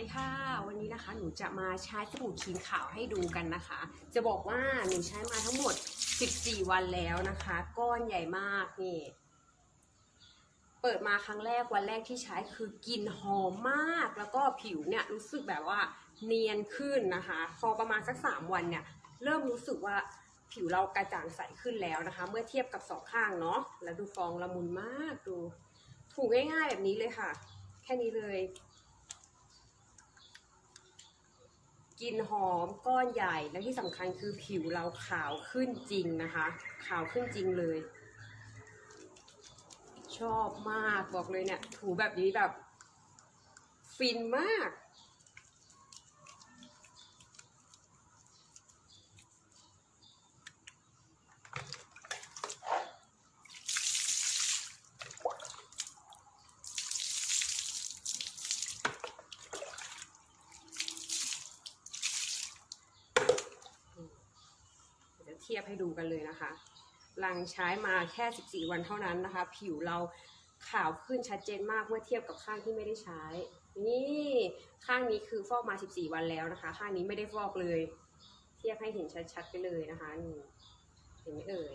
ดีค่ะ วันนี้นะคะหนูจะมาใช้สบู่ครีมขาวให้ดูกันนะคะ จะบอกว่าหนูใช้มาทั้งหมด 14 วันแล้วนะคะ ก้อนใหญ่มากนี่เปิดมาครั้งแรกวันแรกที่ใช้คือกลิ่นหอมมาก แล้วก็ผิวเนี่ยรู้สึกแบบว่าเนียนขึ้นนะคะ พอประมาณสัก 3 วันเนี่ย เริ่มรู้สึกว่าผิวเรากระจ่างใสขึ้นแล้วนะคะ เมื่อเทียบกับสองข้างเนาะแล้วดูฟองละมุนมากดูถูง่ายๆแบบนี้เลยค่ะ แค่นี้เลย กลิ่นหอมก้อนใหญ่และที่สำคัญคือผิวเราขาวขึ้นจริงนะคะ ขาวขึ้นจริงเลย ชอบมากบอกเลยเนี่ย ถูแบบนี้แบบ ฟินมาก ทียบให้ดูกันเลยนะคะ หลังใช้มาแค่ 14 วันเท่านั้นนะคะ ผิวเราขาวขึ้นชัดเจนมากเมื่อเทียบกับข้างที่ไม่ได้ใช้ นี่ข้างนี้คือฟอกมา 14 วันแล้วนะคะ ข้างนี้ไม่ได้ฟอกเลย เทียบให้เห็นชัดๆไปเลยนะคะนี่เห็นไหมเอ่ย